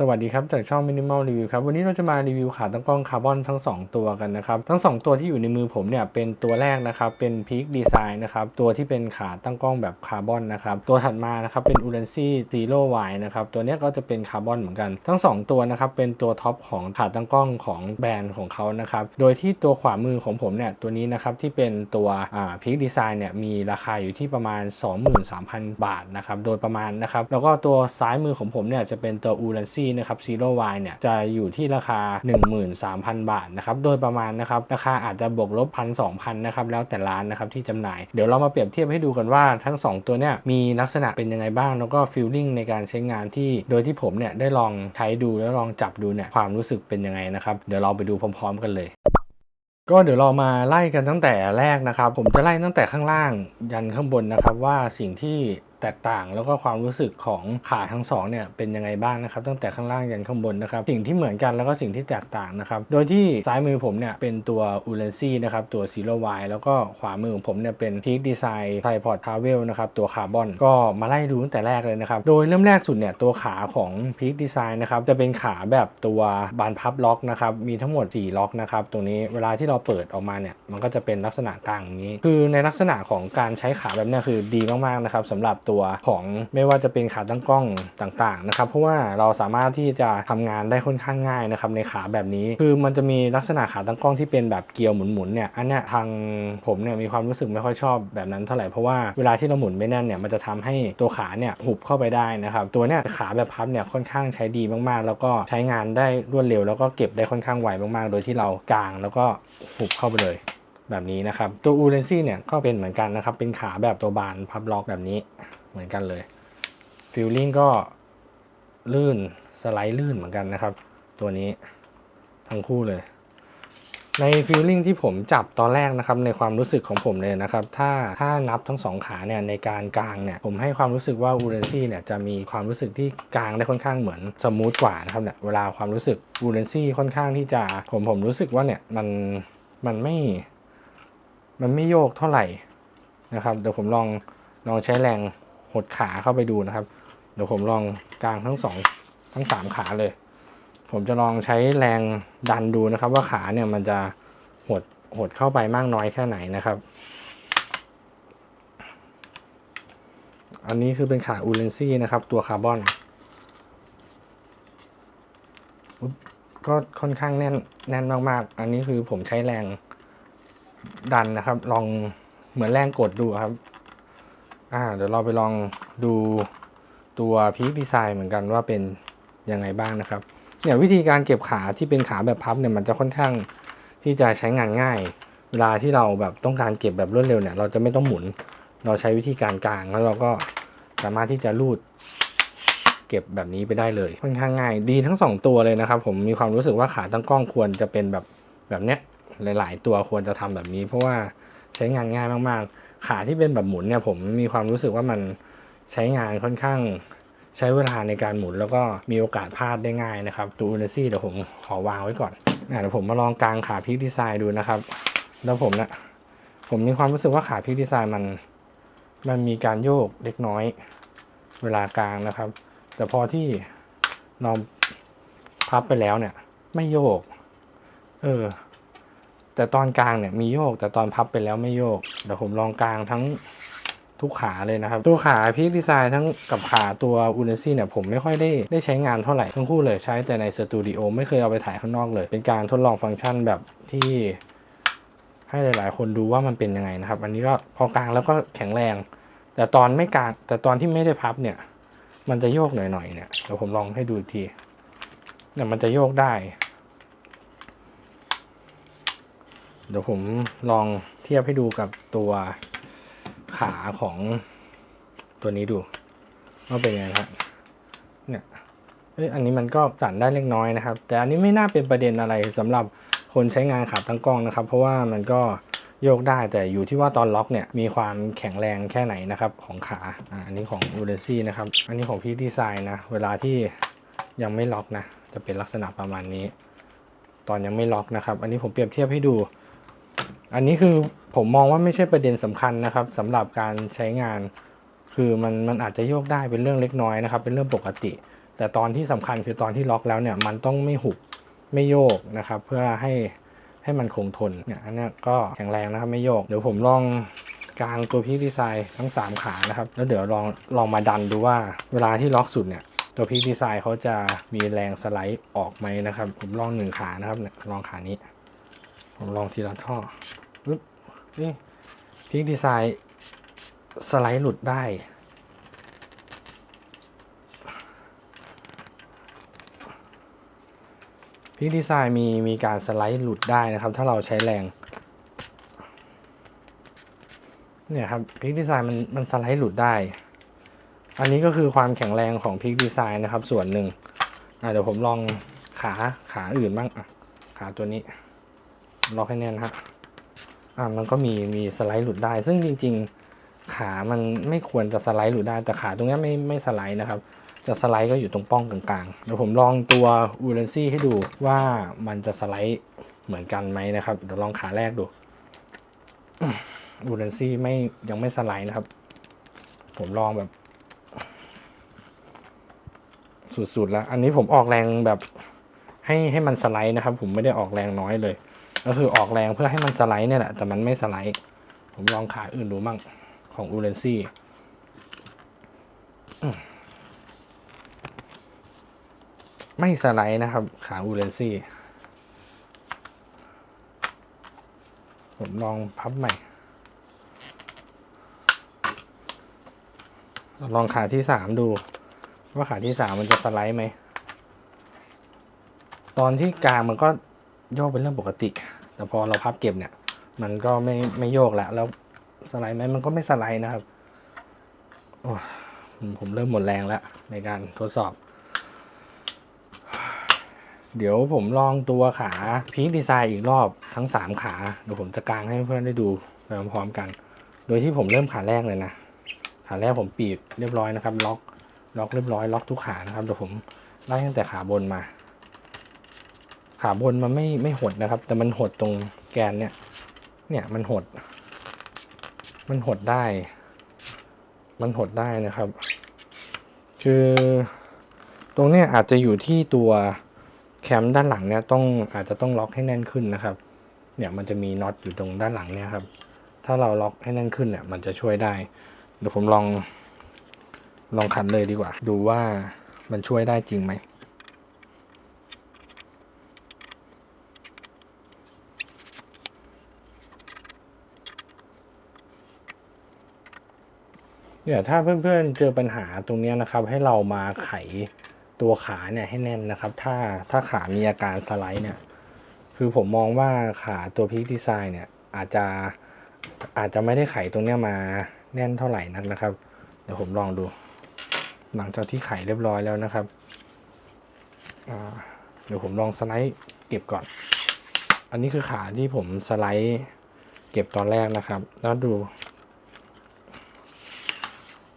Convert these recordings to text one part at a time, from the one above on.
สวัสดีครับ จากช่อง Minimal Review ครับ วันนี้เราจะมารีวิวขาตั้งกล้องคาร์บอนทั้ง 2 ตัวกันนะครับ ทั้ง 2 ตัวที่อยู่ในมือผมเนี่ยเป็นตัวแรกนะครับ เป็น Peak Design นะครับ ตัวที่เป็นขาตั้งกล้องแบบคาร์บอนนะครับ ตัวถัดมานะครับเป็น u r a n c y Zero Y นะครับ ตัวนี้ก็จะเป็นคาร์บอนเหมือนกัน ทั้ง 2 ตัวนะครับเป็นตัวท็อปของขาตั้งกล้องของแบรนด์ของเขานะครับ โดยที่ตัวขวามือของผมเนี่ยตัวนี้นะครับที่เป็นตัวอ่า Peak Design เนี่ยมีราคาอยู่ที่ประมาณ 23,000 บาทนะครับ โดยประมาณนะครับ แล้วก็ตัวซ้ายมือของผมเนี่ยจะเป็นตัว u r a n c y นะครับ Zero Y เนี่ยจะอยู่ที่ราคา 13,000 บาทนะครับโดยประมาณนะครับราคาอาจจะบวกลบพันสองพันนะครับแล้วแต่ร้านนะครับที่จำหน่ายเดี๋ยวเรามาเปรียบเทียบให้ดูกันว่าทั้ง 2 ตัวเนี่ยมีลักษณะเป็นยังไงบ้าง แล้วก็ฟีลลิ่งในการใช้งานที่โดยที่ผมเนี่ยได้ลองใช้ดูแล้วลองจับดูเนี่ยความรู้สึกเป็นยังไงนะครับเดี๋ยวเราไปดูพร้อม ๆ กันเลยก็เดี๋ยวเรามาไล่กันตั้งแต่แรกนะครับ ผมจะไล่ตั้งแต่ข้างล่างยันข้างบนนะครับว่าสิ่งที่แตกต่างแล้วก็ความรู้สึกของขาทั้งสองเนี่ยเป็นยังไงบ้างนะครับ ตั้งแต่ข้างล่างยันข้างบนนะครับ สิ่งที่เหมือนกันแล้วก็สิ่งที่แตกต่างนะครับ โดยที่ซ้ายมือผมเนี่ยเป็นตัว u l e n c y นะครับตัว Zero Y แล้วก็ขวามือของผมเนี่ยเป็น Peak Design Tripod Travel นะครับตัวคาร์บอนก็มาไล่ดูตั้งแต่แรกเลยนะครับ โดยเริ่มแรกสุดเนี่ยตัวขาของ Peak Design นะครับจะเป็นขาแบบตัวบานพับล็อกนะครับมีทั้งหมด 4 ล็อกนะครับตรงนี้เวลาที่เราเปิดออกมาเนี่ยมันก็จะเป็นลักษณะกลางอย่างนี้ คือในลักษณะของการใช้ขาแบบเนี้ยคือดีมากๆนะครับสำหรับตัวของไม่ว่าจะเป็นขาตั้งกล้องต่างๆนะครับเพราะว่าเราสามารถที่จะทำงานได้ค่อนข้างง่ายนะครับในขาแบบนี้ คือมันจะมีลักษณะขาตั้งกล้องที่เป็นแบบเกลียวหมุนๆเนี่ยอันเนี้ยทางผมเนี่ยมีความรู้สึกไม่ค่อยชอบแบบนั้นเท่าไหร่เพราะว่าเวลาที่เราหมุนไม่แน่นเนี่ยมันจะทำให้ตัวขาเนี่ยหุบเข้าไปได้นะครับตัวเนี้ยขาแบบพับเนี่ยค่อนข้างใช้ดีมากๆ แล้วก็ใช้งานได้รวดเร็ว แล้วก็เก็บได้ค่อนข้างไวมากๆ โดยที่เรากางแล้วก็หุบเข้าไปเลยแบบนี้นะครับ ตัวอูเรนซี่เนี่ยก็เป็นเหมือนกันนะครับ เป็นขาแบบตัวบานพับล็อกแบบนี้ เหมือนกันเลยฟิลลิ่งก็ลื่นสไลด์ลื่นเหมือนกันนะครับ ตัวนี้ทั้งคู่เลย ในฟีลลิ่งที่ผมจับตอนแรกนะครับ ในความรู้สึกของผมเลยนะครับ ถ้าถ้านับทั้งสองขาเนี่ยในการกลางเนี่ยผมให้ความรู้สึกว่าอูเรนซี่เนี่ยจะมีความรู้สึกที่กลางได้ค่อนข้างเหมือนสมูทกว่านะครับเนี่ยเวลาความรู้สึกอูเรนซี่ค่อนข้างที่จะผมผมรู้สึกว่าเนี่ยมันมันไม่มันไม่โยกเท่าไหร่นะครับเดี๋ยวผมลองลองใช้แรง หดขาเข้าไปดูนะครับ เดี๋ยวผมลองกางทั้งสองทั้งสามขาเลย ผมจะลองใช้แรงดันดูนะครับ ว่าขาเนี่ยมันจะหดหดเข้าไปมากน้อยแค่ไหนนะครับ อันนี้คือเป็นขาอูเลนซี่นะครับ ตัวคาร์บอนก็ค่อนข้างแน่นแน่นมากๆ อันนี้คือผมใช้แรงดันนะครับ ลองเหมือนแรงกดดูครับ อ่าเดี๋ยวเราไปลองดูตัวพีคดีไซน์เหมือนกันว่าเป็นยังไงบ้างนะครับ เนี่ยวิธีการเก็บขาที่เป็นขาแบบพับเนี่ยมันจะค่อนข้างที่จะใช้งานง่าย เวลาที่เราแบบต้องการเก็บแบบรวดเร็วเนี่ย เราจะไม่ต้องหมุน เราใช้วิธีการกลางแล้วเราก็สามารถที่จะรูด เก็บแบบนี้ไปได้เลย ค่อนข้างง่าย ดีทั้งสองตัวเลยนะครับ ผมมีความรู้สึกว่าขาตั้งกล้องควรจะเป็นแบบแบบเนี้ยหลาย ๆ ตัวควรจะทำแบบนี้ เพราะว่าใช้งานง่ายมากๆ ขาที่เป็นแบบหมุนเนี่ยผมมีความรู้สึกว่ามันใช้งานค่อนข้างใช้เวลาในการหมุนแล้วก็มีโอกาสพลาดได้ง่ายนะครับตัวอูเนซี่เดี๋ยวผมขอวางไว้ก่อนอ่เดี๋ยวผมมาลองกางขาพิกดีไซน์ดูนะครับ แล้วผมเนะี่ยผมมีความรู้สึกว่าขาพิกดีไซน์มัน มันมีการโยกเล็กน้อยเวลากลางนะครับ แต่พอที่เราพับไปแล้วเนี่ย ไม่โยก เออ แต่ตอนกลางเนี่ยมีโยก แต่ตอนพับไปแล้วไม่โยกเดี๋ยวผมลองกลางทั้งทุกขาเลยนะครับ ตัวขาพีคดีไซน์ทั้งกับขาตัวอูเนซี่เนี่ยผมไม่ค่อยได้ได้ใช้งานเท่าไหร่ทั้งคู่เลยใช้แต่ในสตูดิโอไม่เคยเอาไปถ่ายข้างนอกเลย เป็นการทดลองฟังก์ชันแบบที่ให้หลาย ๆ คนดูว่ามันเป็นยังไงนะครับ อันนี้ก็พอกลางแล้วก็แข็งแรง แต่ตอนไม่กลาง แต่ตอนที่ไม่ได้พับเนี่ย มันจะโยกหน่อย ๆ เนี่ยเดี๋ยวผมลองให้ดูอีกทีเนี่ยมันจะโยกได้ เดี๋ยวผมลองเทียบให้ดูกับตัวขาของตัวนี้ดูว่าเป็นยังไงครับเนี่ยเอ้ยอันนี้มันก็สั่นได้เล็กน้อยนะครับ แต่อันนี้ไม่น่าเป็นประเด็นอะไรสำหรับคนใช้งานขาตั้งกล้องนะครับ เพราะว่ามันก็โยกได้แต่อยู่ที่ว่าตอนล็อกเนี่ยมีความแข็งแรงแค่ไหนนะครับของขาอ่าอันนี้ของอูเดซี่นะครับอันนี้ของพี่ดีไซน์นะเวลาที่ยังไม่ล็อกนะจะเป็นลักษณะประมาณนี้ ตอนยังไม่ล็อกนะครับ อันนี้ผมเปรียบเทียบให้ดู อันนี้คือผมมองว่าไม่ใช่ประเด็นสำคัญนะครับสำหรับการใช้งาน คือมันมันอาจจะโยกได้เป็นเรื่องเล็กน้อยนะครับ เป็นเรื่องปกติ แต่ตอนที่สำคัญคือตอนที่ล็อกแล้วเนี่ยมันต้องไม่หุบไม่โยกนะครับ เพื่อให้ให้มันคงทนเนี่ยอันนี้ก็แข็งแรงนะครับไม่โยก เดี๋ยวผมลองกางตัวพีคดีไซน์ทั้ง 3 ขานะครับ แล้วเดี๋ยวลองลองมาดันดูว่าเวลาที่ล็อกสุดเนี่ยตัวพีคดีไซน์เขาจะมีแรงสไลด์ออกไหมนะครับ ผมลองหนึ่งขานะครับเนี่ยลองขานี้ ผมลองทีละท่อ ปึ๊บนี่พีคดีไซน์สไลด์หลุดได้พีคดีไซน์มีมีการสไลด์หลุดได้นะครับ ถ้าเราใช้แรง เนี่ยครับพีคดีไซน์มันมันสไลด์หลุดได้ อันนี้ก็คือความแข็งแรงของพีคดีไซน์นะครับ ส่วนหนึ่งอะเดี๋ยวผมลองขาขาอื่นบ้างอะขาตัวนี้ล็อกให้แน่นฮะ อะมันก็มีมีสไลด์หลุดได้ ซึ่งจริง ๆ ขามันไม่ควรจะสไลด์หลุดได้ แต่ขาตรงนี้ไม่ไม่สไลด์นะครับ จะสไลด์ก็อยู่ตรงป้องกลางๆเดี๋ยวผมลองตัวอูเรนซี่ให้ดูว่ามันจะสไลด์เหมือนกันไหมนะครับเดี๋ยวลองขาแรกดูอูเรนซี่ไม่ยังไม่สไลด์นะครับ ผมลองแบบ สุดๆแล้ว อันนี้ผมออกแรงแบบให้ให้มันสไลด์นะครับ ผมไม่ได้ออกแรงน้อยเลย ก็คือออกแรงเพื่อให้มันสไลด์เนี่ยแหละ แต่มันไม่สไลด์ ผมลองขาอื่นดูมั่งของอูเรนซี่ไม่สไลด์นะครับ ขาอูเรนซี่ ผมลองพับใหม่ ลองขาที่สามดู ว่าขาที่สามมันจะสไลด์ไหม ตอนที่กลางมันก็โยกเป็นเรื่องปกติ แต่พอเราพับเก็บเนี่ย มันก็ไม่ไม่โยกแล้ว แล้วสไลด์ไหมมันก็ไม่สไลด์นะครับผมเริ่มหมดแรงแล้ว ในการทดสอบ เดี๋ยวผมลองตัวขาพีคดีไซน์อีกรอบทั้ง 3 ขาเดี๋ยวผมจะกางให้เพื่อนได้ดูไปพร้อมๆกัน โดยที่ผมเริ่มขาแรกเลยนะ ขาแรกผมปีบเรียบร้อยนะครับ ล็อก ล็อกเรียบร้อย ล็อกทุกขานะครับเดี๋ยวผมไล่ตั้งแต่ขาบนมา ขาบนมันไม่ไม่หดนะครับ แต่มันหดตรงแกนเนี่ย เนี่ยมันหด มันหดได้ มันหดได้นะครับ คือตรงเนี้ยอาจจะอยู่ที่ตัวแคมด้านหลังเนี่ยต้องอาจจะต้องล็อกให้แน่นขึ้นนะครับ เนี่ยมันจะมีน็อตอยู่ตรงด้านหลังเนี่ยครับ ถ้าเราล็อกให้แน่นขึ้นเนี่ย มันจะช่วยได้เดี๋ยวผมลองลองขันเลยดีกว่า ดูว่ามันช่วยได้จริงไหม เนี่ยถ้าเพื่อนๆเจอปัญหาตรงนี้นะครับ ให้เรามาไขตัวขาเนี่ยให้แน่นนะครับ ถ้าถ้าขามีอาการสไลด์เนี่ย คือผมมองว่าขาตัวพีคดีไซน์เนี่ยอาจจะอาจจะไม่ได้ไขตรงเนี้ยมาแน่นเท่าไหร่นักนะครับ เดี๋ยวผมลองดู หลังจากที่ไขเรียบร้อยแล้วนะครับเดี๋ยวผมลองสไลด์เก็บก่อน อันนี้คือขาที่ผมสไลด์เก็บตอนแรกนะครับ แล้วดู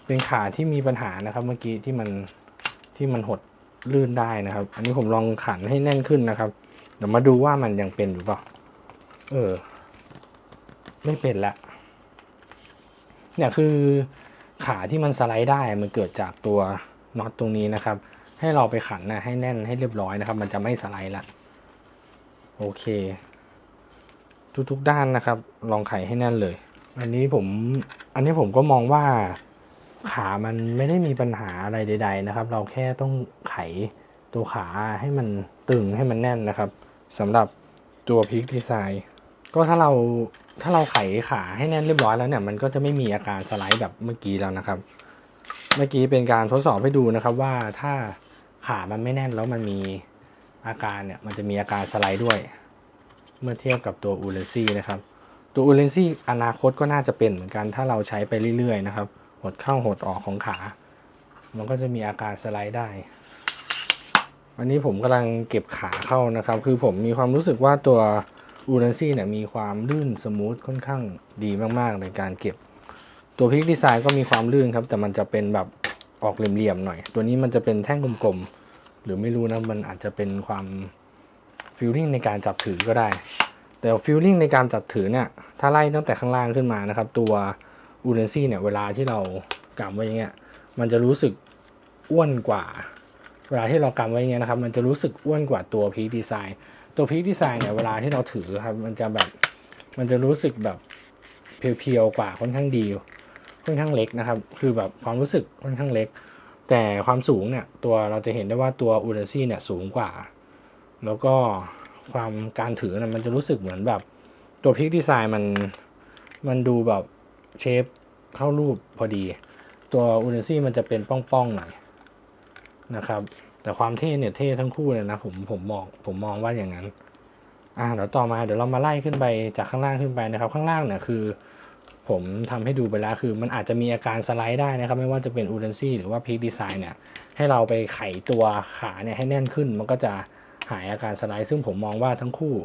เป็นขาที่มีปัญหานะครับ เมื่อกี้ที่มันที่มันหดลื่นได้นะครับ อันนี้ผมลองขันให้แน่นขึ้นนะครับ เดี๋ยวมาดูว่ามันยังเป็นอยู่เปล่า เออ ไม่เป็นละ เนี่ยคือขาที่มันสไลด์ได้มันเกิดจากตัวน็อตตรงนี้นะครับ ให้เราไปขันนะให้แน่นให้เรียบร้อยนะครับ มันจะไม่สไลด์ละ โอเค ทุกๆด้านนะครับ ลองไขให้แน่นเลย อันนี้ผม อันนี้ผมก็มองว่า ขามันไม่ได้มีปัญหาอะไรใด ๆ นะครับ เราแค่ต้องไขตัวขาให้มันตึงให้มันแน่นนะครับสำหรับตัวพิกดีไซน์ก็ถ้าเราถ้าเราไขขาให้แน่นเรียบร้อยแล้วเนี่ยมันก็จะไม่มีอาการสไลด์แบบเมื่อกี้แล้วนะครับ เมื่อกี้เป็นการทดสอบให้ดูนะครับว่าถ้าขามันไม่แน่นแล้วมันมีอาการเนี่ยมันจะมีอาการสไลด์ด้วย เมื่อเทียบกับตัวอูเลซี่นะครับ ตัวอูเลซี่อนาคตก็น่าจะเป็นเหมือนกันถ้าเราใช้ไปเรื่อยๆนะครับ หดเข้าหดออกของขา มันก็จะมีอาการสไลด์ได้ วันนี้ผมกำลังเก็บขาเข้านะครับ คือผมมีความรู้สึกว่าตัวอูเรนซี่เนี่ยมีความลื่นสมูทค่อนข้างดีมากๆ ในการเก็บ ตัวพิกดีไซน์ก็มีความลื่นครับ แต่มันจะเป็นแบบออกเหลี่ยมๆหน่อย ตัวนี้มันจะเป็นแท่งกลมๆ หรือไม่รู้นะ มันอาจจะเป็นความฟิลลิ่งในการจับถือก็ได้ แต่ฟิลลิ่งในการจับถือเนี่ย ถ้าไล่ตั้งแต่ข้างล่างขึ้นมานะครับ ตัว อูเรนซี่เนี่ยเวลาที่เรากำไว้อย่างเงี้ยมันจะรู้สึกอ้วนกว่า เวลาที่เรากำไว้อย่างเงี้ยนะครับมันจะรู้สึกอ้วนกว่าตัวพีดีไซน์ตัวพีดีไซน์เนี่ยเวลาที่เราถือครับมันจะแบบมันจะรู้สึกแบบเพียวๆกว่าค่อนข้างดีค่อนข้างเล็กนะครับ คือแบบความรู้สึกค่อนข้างเล็ก แต่ความสูงเนี่ยตัวเราจะเห็นได้ว่าตัวอูเดซี่เนี่ยสูงกว่า แล้วก็ความการถือเนี่ยมันจะรู้สึกเหมือนแบบตัวพิกดีไซน์มันมันดูแบบ เชฟเข้ารูปพอดี ตัวอูเดซี่มันจะเป็นป้องๆหน่อยนะครับ แต่ความเท่เนี่ยเท่ทั้งคู่เลยนะผมผมมองผมมองว่าอย่างนั้นอ่าเดี๋ยวต่อมาเดี๋ยวเรามาไล่ขึ้นไปจากข้างล่างขึ้นไปนะครับ ข้างล่างเนี่ยคือ ผมทำให้ดูไปแล้วคือ มันอาจจะมีอาการสไลด์ได้นะครับ ไม่ว่าจะเป็นอูเดนซี่หรือว่าพีคดีไซน์เนี่ยให้เราไปไขตัวขาเนี่ยให้แน่นขึ้น มันก็จะหายอาการสไลด์ ซึ่งผมมองว่าทั้งคู่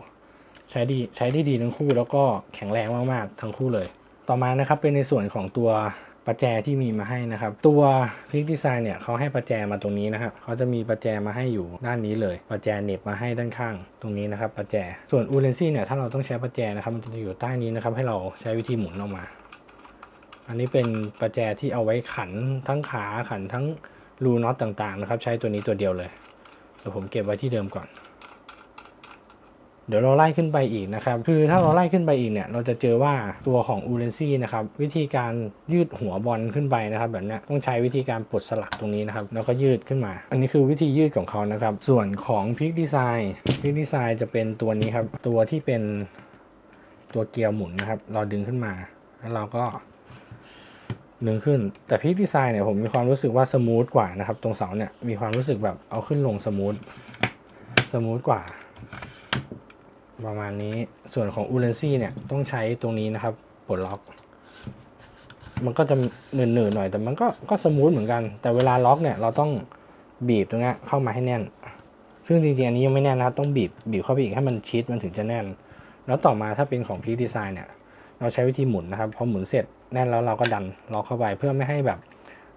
ใช้ดีใช้ได้ดีทั้งคู่แล้วก็แข็งแรงมากๆทั้งคู่เลย ต่อมานะครับเป็นในส่วนของตัวประแจที่มีมาให้นะครับ ตัวพิกดีไซน์เนี่ยเขาให้ประแจมาตรงนี้นะครับเขาจะมีประแจมาให้อยู่ด้านนี้เลย ประแจเน็บมาให้ด้านข้าง ตรงนี้นะครับประแจ ส่วนอูเลนซี่เนี่ยถ้าเราต้องใช้ประแจนะครับมันจะอยู่ใต้นี้นะครับให้เราใช้วิธีหมุนออกมา อันนี้เป็นประแจที่เอาไว้ขันทั้งขาขันทั้งรูน็อตต่างๆนะครับใช้ตัวนี้ตัวเดียวเลยเดี๋ยวผมเก็บไว้ที่เดิมก่อน เดี๋ยวเราไล่ขึ้นไปอีกนะครับ คือถ้าเราไล่ขึ้นไปอีกเนี่ย เราจะเจอว่าตัวของอูเรนซี่นะครับ วิธีการยืดหัวบอลขึ้นไปนะครับ แบบนี้ต้องใช้วิธีการปลดสลักตรงนี้นะครับ แล้วก็ยืดขึ้นมา อันนี้คือวิธียืดของเขานะครับ ส่วนของพิกดีไซน์พิกดีไซน์จะเป็นตัวนี้ครับ ตัวที่เป็นตัวเกียร์หมุนนะครับ เราดึงขึ้นมา แล้วเราก็ดึงขึ้น แต่พิกดีไซน์เนี่ยผมมีความรู้สึกว่าสมูทกว่านะครับ ตรงเสาเนี่ย มีความรู้สึกแบบเอาขึ้นลงสมูท สมูทกว่า ประมาณนี้ส่วนของอูเลนซี่เนี่ยต้องใช้ตรงนี้นะครับปลดล็อก มันก็จะหนืดๆหน่อยแต่มันก็ก็สมูทเหมือนกัน แต่เวลาล็อกเนี่ยเราต้องบีบตรงนี้เข้ามาให้แน่น ซึ่งจริงๆอันนี้ยังไม่แน่นนะครับต้องบีบบีบเข้าไปอีกให้มันชิดมันถึงจะแน่น แล้วต่อมาถ้าเป็นของพีดีไซน์เนี่ยเราใช้วิธีหมุนนะครับพอหมุนเสร็จแน่นแล้วเราก็ดันล็อกเข้าไปเพื่อไม่ให้แบบ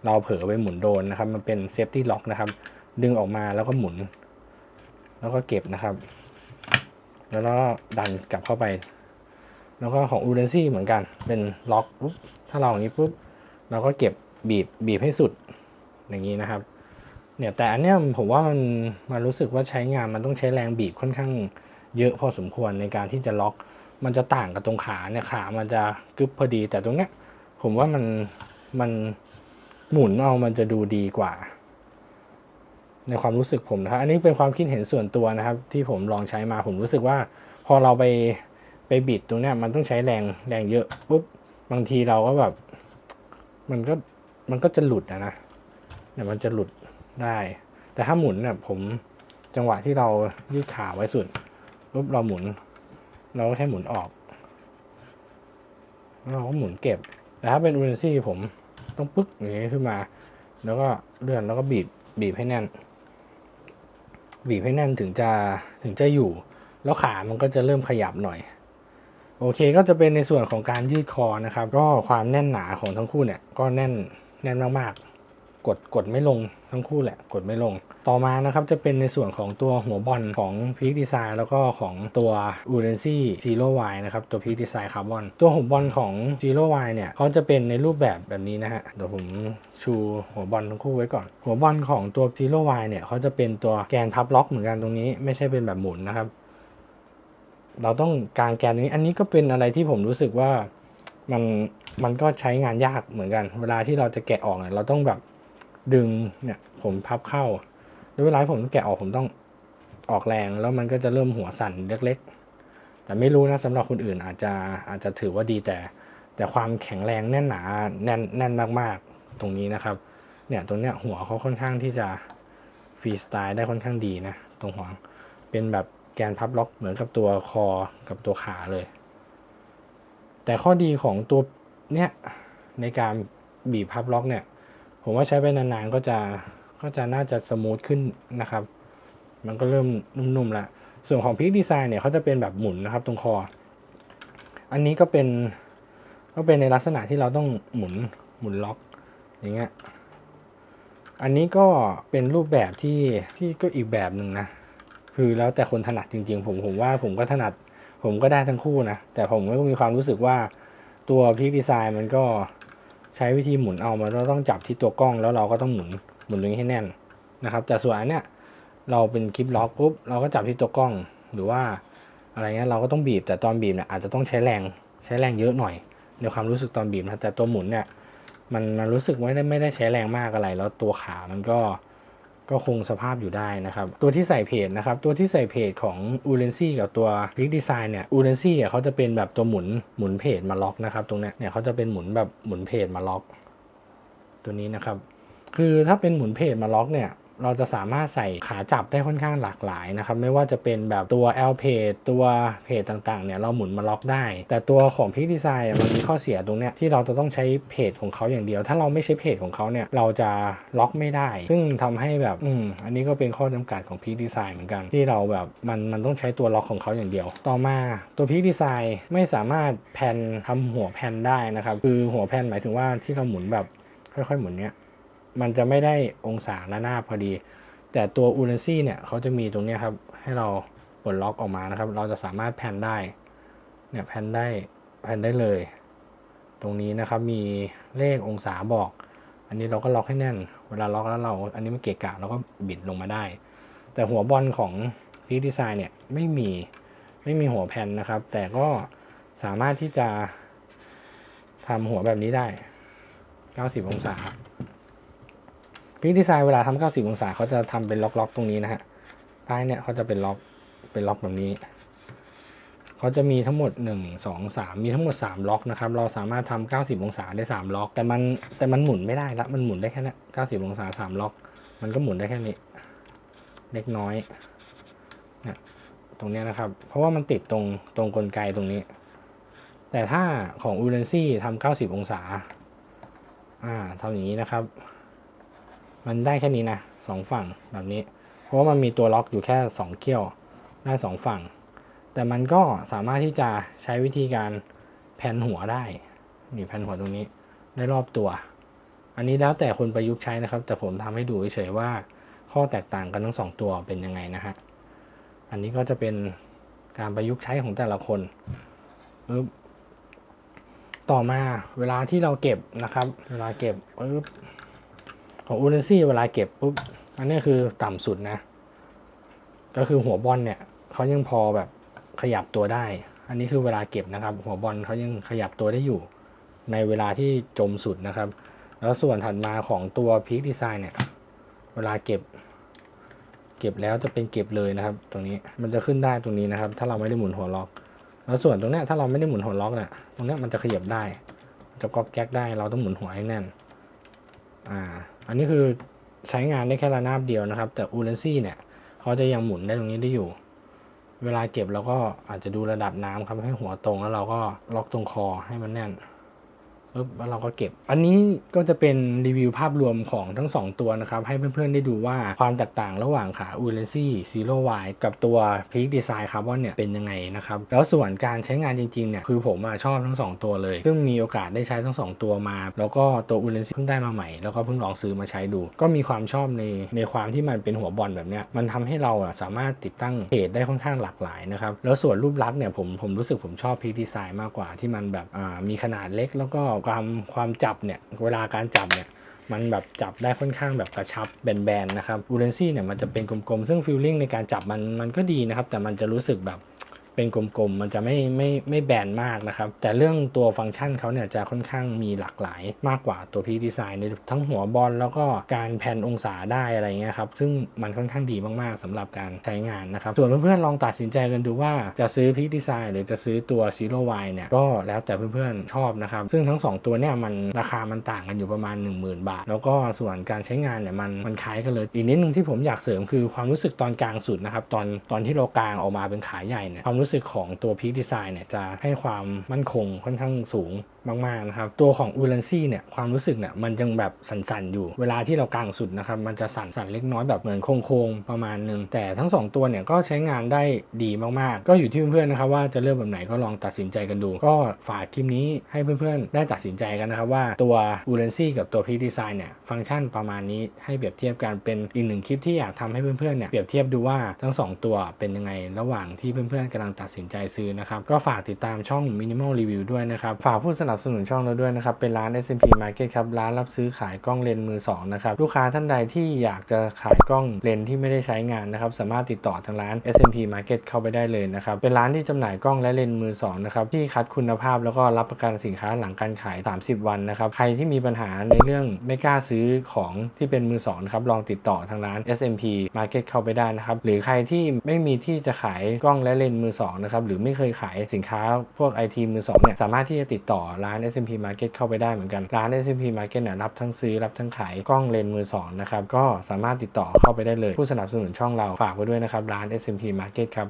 เราเผลอไปหมุนโดนนะครับ มันเป็นเซฟตี้ล็อกนะครับ ดึงออกมาแล้วก็หมุน แล้วก็เก็บนะครับ แล้วก็ดันกลับเข้าไป แล้วก็ของอูเดนซี่เหมือนกัน เป็นล็อกปุ๊บถ้าเราอย่างนี้ปุ๊บเราก็เก็บบีบบีบให้สุดอย่างนี้นะครับ เนี่ยแต่อันเนี้ยผมว่ามันมันรู้สึกว่าใช้งานมันต้องใช้แรงบีบค่อนข้างเยอะพอสมควรในการที่จะล็อก มันจะต่างกับตรงขาเนี่ยขามันจะกึบพอดี แต่ตรงเนี้ยผมว่ามันมันหมุนเอามันจะดูดีกว่า ในความรู้สึกผมนะครับอันนี้เป็นความคิดเห็นส่วนตัวนะครับ ที่ผมลองใช้มาผมรู้สึกว่า พอเราไปไปบิดตรงเนี้ยมันต้องใช้แรงแรงเยอะปุ๊บบางทีเราก็แบบ มันก็มันก็จะหลุดอะนะเนี่ยมันจะหลุดได้ แต่ถ้าหมุนเนี่ยผมจังหวะที่เรายืดขาไว้สุดปุ๊บเราหมุน เราก็แค่หมุนออกแล้วเราก็หมุนเก็บ แต่ถ้าเป็นอูเนซี่ผมต้องปึ๊กอย่างนี้ขึ้นมา แล้วก็เลื่อนแล้วก็บีบบีบให้แน่น บีบให้แน่นถึงจะถึงจะอยู่ แล้วขามันก็จะเริ่มขยับหน่อย โอเคก็จะเป็นในส่วนของการยืดคอนะครับ ก็ความแน่นหนาของทั้งคู่เนี่ย ก็แน่นแน่นมากๆ กดกดไม่ลงทั้งคู่แหละ กดไม่ลง ต่อมานะครับจะเป็นในส่วนของตัวหัวบอลของ Peak Design แล้วก็ของตัว u r e n c y Zero Y นะครับตัว Peak Design Carbon ตัวหัวบอลของ Zero Y เนี่ยเขาจะเป็นในรูปแบบแบบนี้นะฮะเดี๋ยวผมชูหัวบอลทั้งคู่ไว้ก่อน หัวบอลของตัว Zero Y เนี่ยเขาจะเป็นตัวแกนพับล็อกเหมือนกันตรงนี้ไม่ใช่เป็นแบบหมุนนะครับเราต้องกางแกนนี้ อันนี้ก็เป็นอะไรที่ผมรู้สึกว่ามันมันก็ใช้งานยากเหมือนกัน เวลาที่เราจะแกะออกเนี่ยเราต้องแบบดึงเนี่ยผมพับเข้า แล้วเวลาผมแกะออกผมต้องออกแรงแล้วมันก็จะเริ่มหัวสั่นเล็กๆ แต่ไม่รู้นะสำหรับคนอื่นอาจจะอาจจะถือว่าดีแต่ แต่ความแข็งแรงแน่นหนาแน่นแน่นมากๆ ตรงนี้นะครับ เนี่ยตรงเนี้ยหัวเขาค่อนข้างที่จะฟรีสไตล์ได้ค่อนข้างดีนะ ตรงหัวเป็นแบบแกนพับล็อกเหมือนกับตัวคอกับตัวขาเลย แต่ข้อดีของตัวเนี้ยในการบีบพับล็อกเนี่ย ผมว่าใช้ไปนานๆก็จะ ก็จะน่าจะสมูทขึ้นนะครับ มันก็เริ่มนุ่มๆแล้วส่วนของพิกดีไซน์เนี่ยเขาจะเป็นแบบหมุนนะครับตรงคอ อันนี้ก็เป็นก็เป็นในลักษณะที่เราต้องหมุนหมุนล็อกอย่างเงี้ย อันนี้ก็เป็นรูปแบบที่ที่ก็อีกแบบหนึ่งนะ คือแล้วแต่คนถนัดจริง ๆ ผมผมว่าผมก็ถนัด ผมก็ได้ทั้งคู่นะ แต่ผมก็มีความรู้สึกว่าตัวพิกดีไซน์มันก็ใช้วิธีหมุนเอามันก็ต้องจับที่ตัวกล้องแล้วเราก็ต้องหมุน หมุนตรงนี้ให้แน่นนะครับแต่ส่วนอันเนี้ยเราเป็นคลิปล็อกปุ๊บเราก็จับที่ตัวกล้องหรือว่าอะไรเงี้ยเราก็ต้องบีบแต่ตอนบีบเนี่ยอาจจะต้องใช้แรงใช้แรงเยอะหน่อย ในความรู้สึกตอนบีบนะแต่ตัวหมุนเนี่ยมันมันรู้สึกไม่ได้ไม่ได้ใช้แรงมากอะไร แล้วตัวขามันก็ก็คงสภาพอยู่ได้นะครับ ตัวที่ใส่เพจนะครับ ตัวที่ใส่เพจของ u l e n c y กับตัว p i c Design เนี่ย u l e n c y เนี่เขาจะเป็นแบบตัวหมุนหมุนเพจมาล็อกนะครับ ตรงเนี้ยเนี่ยเขาจะเป็นหมุนแบบหมุนเพจมาล็อก ตัวนี้นะครับ คือถ้าเป็นหมุนเพจมาล็อกเนี่ยเราจะสามารถใส่ขาจับได้ค่อนข้างหลากหลายนะครับ ไม่ว่าจะเป็นแบบตัว L เพจตัวเพจต่างๆเนี่ยเราหมุนมาล็อกได้ แต่ตัวของพิกดีไซน์มันมีข้อเสียตรงเนี้ยที่เราจะต้องใช้เพจของเขาอย่างเดียว ถ้าเราไม่ใช้เพจของเขาเนี่ยเราจะล็อกไม่ได้ ซึ่งทำให้แบบอืมอันนี้ก็เป็นข้อจำกัดของพิกดีไซน์เหมือนกัน ที่เราแบบมันมันต้องใช้ตัวล็อกของเขาอย่างเดียว ต่อมาตัวพิกดีไซน์ไม่สามารถแผ่นทำหัวแผ่นได้นะครับคือหัวแผ่นหมายถึงว่าที่เราหมุนแบบค่อยๆหมุนเนี้ย มันจะไม่ได้องศาระนาบพอดี แต่ตัวอูเรนซี่เนี่ยเขาจะมีตรงนี้ครับ ให้เราปลดล็อกออกมานะครับ เราจะสามารถแพนได้เนี่ยแพนได้แพนได้เลย ตรงนี้นะครับมีเลของศาบอก อันนี้เราก็ล็อกให้แน่น เวลาล็อกแล้วเรา อันนี้มันเกะกะเราก็บิดลงมาได้ แต่หัวบอลของพีดีไซน์เนี่ยไม่มีไม่มีหัวแผ่นนะครับ แต่ก็สามารถที่จะทำหัวแบบนี้ได้ 90 องศา พิกดีไซน์เวลาทำ90 องศาเขาจะทำเป็นล็อกๆ ตรงนี้นะฮะใต้เนี่ยเขาจะเป็นล็อกเป็นล็อกแบบนี้เขาจะมีทั้งหมด 1 2 3 มีทั้งหมด 3 ล็อกนะครับ เราสามารถทำ90 องศาได้ 3 ล็อก แต่มันแต่มันหมุนไม่ได้ละ มันหมุนได้แค่นี้90 องศา 3 ล็อก มันก็หมุนได้แค่นี้ เล็กน้อยนี่ยตรงเนี้ยนะครับ เพราะว่ามันติดตรงตรงกลไกตรงนี้ แต่ถ้าของอูเรนซี่ทำ90 องศา อ่าทำอย่างนี้นะครับ มันได้แค่นี้นะสองฝั่งแบบนี้ เพราะว่ามันมีตัวล็อกอยู่แค่สองเขี้ยวได้สองฝั่ง แต่มันก็สามารถที่จะใช้วิธีการแผ่นหัวได้ นี่แผ่นหัวตรงนี้ได้รอบตัว อันนี้แล้วแต่คนประยุกต์ใช้นะครับ แต่ผมทำให้ดูเฉยๆว่า ข้อแตกต่างกันทั้งสองตัวเป็นยังไงนะฮะ อันนี้ก็จะเป็นการประยุกต์ใช้ของแต่ละคนต่อมาเวลาที่เราเก็บนะครับ เวลาเก็บปึ๊บ ของอูเนซี่เวลาเก็บปุ๊บอันนี้คือต่ำสุดนะ ก็คือหัวบอลเนี่ยเขายังพอแบบขยับตัวได้ อันนี้คือเวลาเก็บนะครับ หัวบอลเขายังขยับตัวได้อยู่ ในเวลาที่จมสุดนะครับ แล้วส่วนถัดมาของตัวพีคดีไซน์เนี่ย เวลาเก็บ เก็บแล้วจะเป็นเก็บเลยนะครับ ตรงนี้มันจะขึ้นได้ตรงนี้นะครับ ถ้าเราไม่ได้หมุนหัวล็อก แล้วส่วนตรงนี้ถ้าเราไม่ได้หมุนหัวล็อกเนี่ยตรงนี้มันจะขยับได้ จะก๊อกแก๊กได้เราต้องหมุนหัวให้แน่น อ่า อันนี้คือใช้งานได้แค่ระนาบเดียวนะครับ แต่อูเลนซี่เนี่ยเขาจะยังหมุนได้ตรงนี้ได้อยู่ เวลาเก็บเราก็อาจจะดูระดับน้ำครับให้หัวตรงแล้วเราก็ล็อกตรงคอให้มันแน่น ปึ๊บแล้วเราก็เก็บ อันนี้ก็จะเป็นรีวิวภาพรวมของทั้ง 2 ตัวนะครับ ให้เพื่อนๆได้ดูว่าความแตกต่างระหว่างขา u l e n c y Zero Y กับตัว Peak Design Carbon เนี่ยเป็นยังไงนะครับ แล้วส่วนการใช้งานจริงๆเนี่ยคือผมอชอบทั้ง 2 ตัวเลย ซึ่งมีโอกาสได้ใช้ทั้ง 2 ตัวมา แล้วก็ตัว u l e n c y เพิ่งได้มาใหม่ แล้วก็เพิ่งลองซื้อมาใช้ดู ก็มีความชอบในในความที่มันเป็นหัวบอลแบบเนี้ยมันทำให้เราอะสามารถติดตั้งเพจได้ค่อนข้างหลากหลายนะครับแล้วส่วนรูปลักษณ์เนี่ยผมผมรู้สึกผมชอบ Peak Design มากกว่าที่มันแบบมีขนาดเล็กแล้วก็ความความจับเนี่ยเวลาการจับเนี่ยมันแบบจับได้ค่อนข้างแบบกระชับแบนๆนะครับอูเรนซี่เนี่ยมันจะเป็นกลมๆ ซึ่งฟิลลิ่งในการจับมันมันก็ดีนะครับ แต่มันจะรู้สึกแบบ เป็นกลมๆ มันจะไม่ไม่ไม่แบนมากนะครับ แต่เรื่องตัวฟังก์ชันเขาเนี่ยจะค่อนข้างมีหลากหลายมากกว่าตัวพีดีไซน์ในทั้งหัวบอลแล้วก็การแผ่นองศาได้อะไรเงี้ยครับ ซึ่งมันค่อนข้างดีมากๆสำหรับการใช้งานนะครับ ส่วนเพื่อนๆลองตัดสินใจกันดูว่าจะซื้อพีดีไซน์หรือจะซื้อตัว Zero Y เนี่ยก็แล้วแต่เพื่อนๆชอบนะครับ ซึ่งทั้ง 2 ตัวเนี่ยมันราคามันต่างกันอยู่ประมาณ 10,000 บาท แล้วก็ส่วนการใช้งานเนี่ยมันมันคล้ายกันเลยอีกนิดนึงที่ผมอยากเสริมคือความรู้สึกตอนกลางสุดนะครับตอนตอนที่เรากลางออกมาเป็นขาใหญ่เนี่ยความรู้สึกของตัวพีดีไซน์เนี่ยจะให้ความมั่นคงค่อนข้างสูงมากๆนะครับตัวของอูเรนซี่เนี่ยความรู้สึกเนี่ยมันยังแบบสั่นๆ อยู่ เวลาที่เรากางสุดนะครับมันจะสั่นๆเล็กน้อยแบบเหมือนโค้งๆประมาณนึง แต่ทั้ง 2 ตัวเนี่ยก็ใช้งานได้ดีมากๆ ก็อยู่ที่เพื่อนๆนะครับว่าจะเลือกแบบไหนก็ลองตัดสินใจกันดู ก็ฝากคลิปนี้ให้เพื่อนๆ ได้ตัดสินใจกันนะครับว่าตัวอูเรนซี่กับตัวพีดีไซน์เนี่ยฟังก์ชันประมาณนี้ให้เปรียบเทียบกันเป็นอีกหนึ่งคลิปที่อยากทำให้เพื่อนๆเนี่ยเปรียบเทียบดูว่าทั้งสองตัวเป็นยังไงระหว่างที่เพื่อนๆกำลังตัดสินใจซื้อนะครับ ก็ฝากติดตามช่อง Minimal Review ด้วยนะครับ ฝากผู้สนับสนุนช่องเราด้วยนะครับ เป็นร้าน S&P Market ครับ ร้านรับซื้อขายกล้องเลนส์มือสองนะครับ ลูกค้าท่านใดที่อยากจะขายกล้องเลนส์ที่ไม่ได้ใช้งานนะครับ สามารถติดต่อทางร้าน S&P Market เข้าไปได้เลยนะครับ เป็นร้านที่จำหน่ายกล้องและเลนส์มือสองนะครับ ที่คัดคุณภาพแล้วก็รับประกันสินค้าหลังการขาย 30 วันนะครับ ใครที่มีปัญหาในเรื่องไม่กล้าซื้อของที่เป็นมือสองนะครับ ลองติดต่อทางร้าน S&P Market เข้าไปได้นะครับ หรือใครที่ไม่มีที่จะขายกล้องและเลนส์มือสองนะครับหรือไม่เคยขายสินค้าพวกไอทีมือสองเนี่ยสามารถที่จะติดต่อร้าน S M P Market เข้าไปได้เหมือนกัน ร้าน S M P Market เนี่ยรับทั้งซื้อรับทั้งขายกล้องเลนมือสองนะครับก็สามารถติดต่อเข้าไปได้เลย ผู้สนับสนุนช่องเราฝากไว้ด้วยนะครับร้าน S M P Market ครับ